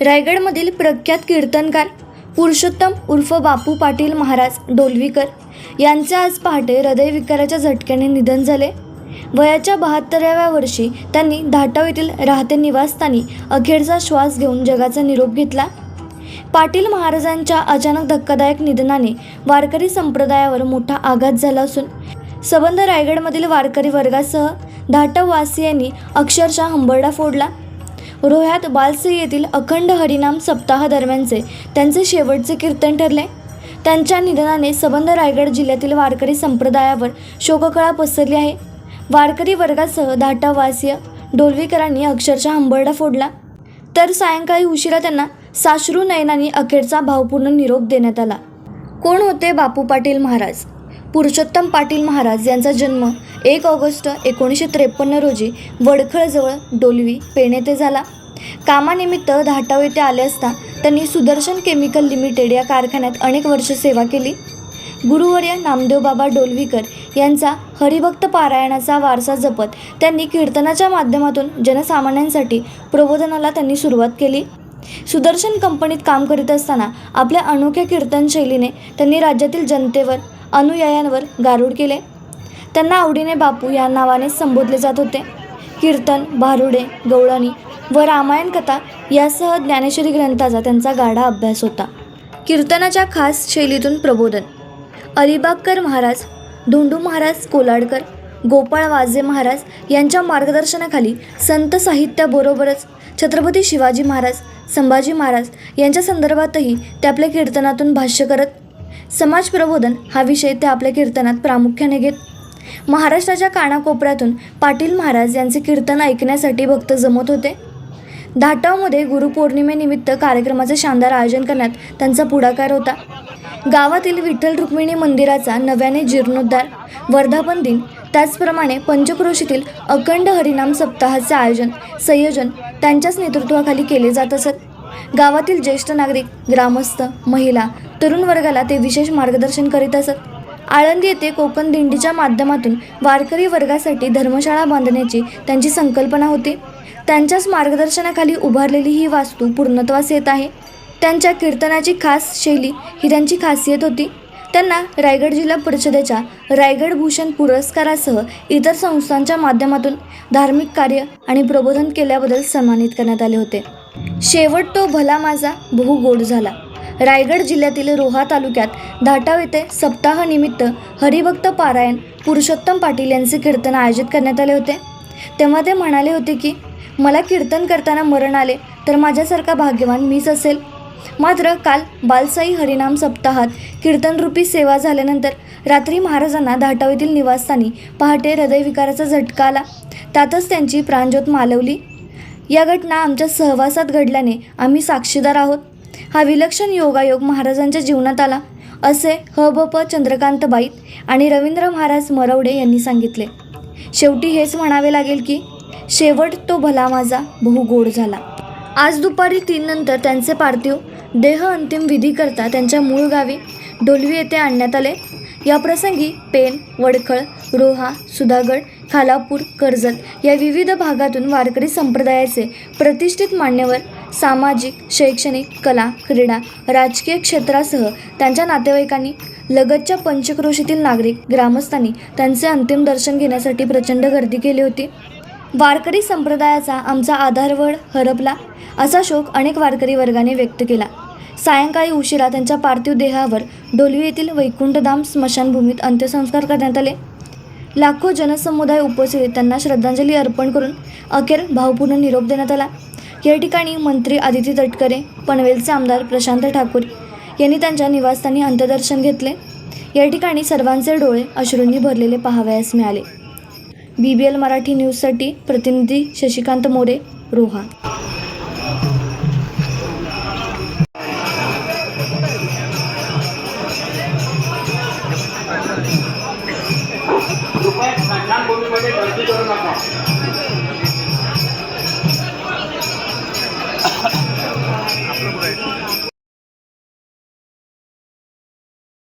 रायगडमधील प्रख्यात कीर्तनकार पुरुषोत्तम उर्फ बापू पाटील महाराज डोलवीकर यांचे आज पहाटे हृदयविकाराच्या झटक्याने निधन झाले. वयाच्या बहात्तराव्या वर्षी त्यांनी धाटाव येथील राहते निवासस्थानी अखेरचा श्वास घेऊन जगाचा निरोप घेतला. पाटील महाराजांच्या अचानक धक्कादायक निधनाने वारकरी संप्रदायावर मोठा आघात झाला असून सबंध रायगडमधील वारकरी वर्गासह धाटववासियांनी अक्षरशः हंबरडा फोडला. रोह्यात बालसे येथील अखंड हरिनाम सप्ताह दरम्यानचे त्यांचे शेवटचे कीर्तन ठरले. त्यांच्या निधनाने सबंध रायगड जिल्ह्यातील वारकरी संप्रदायावर शोककळा पसरली आहे. वारकरी वर्गासह धाटावासीय डोलवीकरांनी अक्षरशः हंबरडा फोडला. तर सायंकाळी उशिरा त्यांना साश्रू नयनांनी अखेरचा भावपूर्ण निरोप देण्यात आला. कोण होते बापू पाटील महाराज? पुरुषोत्तम पाटील महाराज यांचा जन्म एक ऑगस्ट एकोणीसशे त्रेपन्न रोजी वडखळजवळ डोलवी पेण येथे झाला. कामानिमित्त धाटाव येथे आले असता त्यांनी सुदर्शन केमिकल लिमिटेड या कारखान्यात अनेक वर्ष सेवा केली. गुरुवर्य नामदेव बाबा डोलवीकर यांचा हरिभक्त पारायणाचा वारसा जपत त्यांनी कीर्तनाच्या माध्यमातून जनसामान्यांसाठी प्रबोधनाला त्यांनी सुरुवात केली. सुदर्शन कंपनीत काम करीत असताना आपल्या अनोख्या कीर्तन शैलीने त्यांनी राज्यातील जनतेवर अनुयायांवर गारूड केले. त्यांना आवडीने बापू या नावाने संबोधले जात होते. कीर्तन भारुडे गवळणी व रामायण कथा यासह ज्ञानेश्वरी ग्रंथाचा त्यांचा गाढा अभ्यास होता. कीर्तनाच्या खास शैलीतून प्रबोधन. अलिबागकर महाराज धोंडू महाराज कोलाडकर गोपाळ वाजे महाराज यांच्या मार्गदर्शनाखाली संत साहित्याबरोबरच छत्रपती शिवाजी महाराज संभाजी महाराज यांच्या संदर्भातही ते आपल्या कीर्तनातून भाष्य करत समाज प्रबोधन हा विषय ते आपल्या कीर्तनात प्रामुख्याने घेत. महाराष्ट्राच्या कानाकोपऱ्यातून पाटील महाराज यांचे कीर्तन ऐकण्यासाठी भक्त जमत होते. धाटावमध्ये गुरुपौर्णिमेनिमित्त कार्यक्रमाचे शानदार आयोजन करण्यात त्यांचा पुढाकार होता. गावातील विठ्ठल रुक्मिणी मंदिराचा नव्याने जीर्णोद्धार वर्धापन दिन त्याचप्रमाणे पंचक्रोशीतील अखंड हरिनाम सप्ताहाचे आयोजन संयोजन त्यांच्याच नेतृत्वाखाली केले जात असत. गावातील ज्येष्ठ नागरिक ग्रामस्थ महिला तरुण वर्गाला ते विशेष मार्गदर्शन करीत असत. आळंदी येथे कोकण दिंडीच्या माध्यमातून वारकरी वर्गासाठी धर्मशाळा बांधण्याची त्यांची संकल्पना होती. त्यांच्याच मार्गदर्शनाखाली उभारलेली ही वास्तू पूर्णत्वास येत आहे. त्यांच्या कीर्तनाची खास शैली ही त्यांची खासियत होती. त्यांना रायगड जिल्हा परिषदेच्या रायगड भूषण पुरस्कारासह इतर संस्थांच्या माध्यमातून धार्मिक कार्य आणि प्रबोधन केल्याबद्दल सन्मानित करण्यात आले होते. शेवट तो भला माझा बहु गोड झाला. रायगड जिल्ह्यातील रोहा तालुक्यात धाटाव येथे सप्ताहानिमित्त हरिभक्त पारायण पुरुषोत्तम पाटील यांचे कीर्तन आयोजित करण्यात आले होते. तेव्हा ते म्हणाले होते की मला कीर्तन करताना मरण आले तर माझ्यासारखा भाग्यवान मीच असेल. मात्र काल बालसाई हरिनाम सप्ताहात कीर्तनरूपी सेवा झाल्यानंतर रात्री महाराजांना धाटावीतील निवासस्थानी पहाटे हृदयविकाराचा झटका आला. त्यातच त्यांची प्राणज्योत मालवली. या घटना आमच्या सहवासात घडल्याने आम्ही साक्षीदार आहोत. हा विलक्षण योगायोग महाराजांच्या जीवनात आला. असे ह ब प चंद्रकांत बाईत आणि रवींद्र महाराज मरवडे यांनी सांगितले. शेवटी हेच म्हणावे लागेल की शेवट तो भला माझा बहु गोड झाला. आज दुपारी तीन नंतर त्यांचे पार्थिव देह अंतिम विधी करता त्यांच्या मूळ गावी डोलवी येथे आणण्यात आले. या प्रसंगी पेन वडखळ रोहा सुधागड खालापूर कर्जत या विविध भागातून वारकरी संप्रदायाचे प्रतिष्ठित मान्यवर सामाजिक शैक्षणिक कला क्रीडा राजकीय क्षेत्रासह त्यांच्या नातेवाईकांनी लगतच्या पंचक्रोशीतील नागरिक ग्रामस्थांनी त्यांचे अंतिम दर्शन घेण्यासाठी प्रचंड गर्दी केली होती. वारकरी संप्रदायाचा आमचा आधारवड हरपला असा शोक अनेक वारकरी वर्गाने व्यक्त केला. सायंकाळी उशिरा त्यांच्या पार्थिव देहावर डोलवी येथील वैकुंठधाम स्मशानभूमीत अंत्यसंस्कार करण्यात आले. लाखो जनसमुदाय उपस्थित त्यांना श्रद्धांजली अर्पण करून अखेर भावपूर्ण निरोप देण्यात आला. या ठिकाणी मंत्री आदिती तटकरे पनवेलचे आमदार प्रशांत ठाकूर यांनी त्यांच्या निवासस्थानी अंत्यदर्शन घेतले. या ठिकाणी सर्वांचे डोळे अश्रूंनी भरलेले पाहावयास मिळाले. बी बी एल मराठी न्यूजसाठी प्रतिनिधी शशिकांत मोरे रोहा.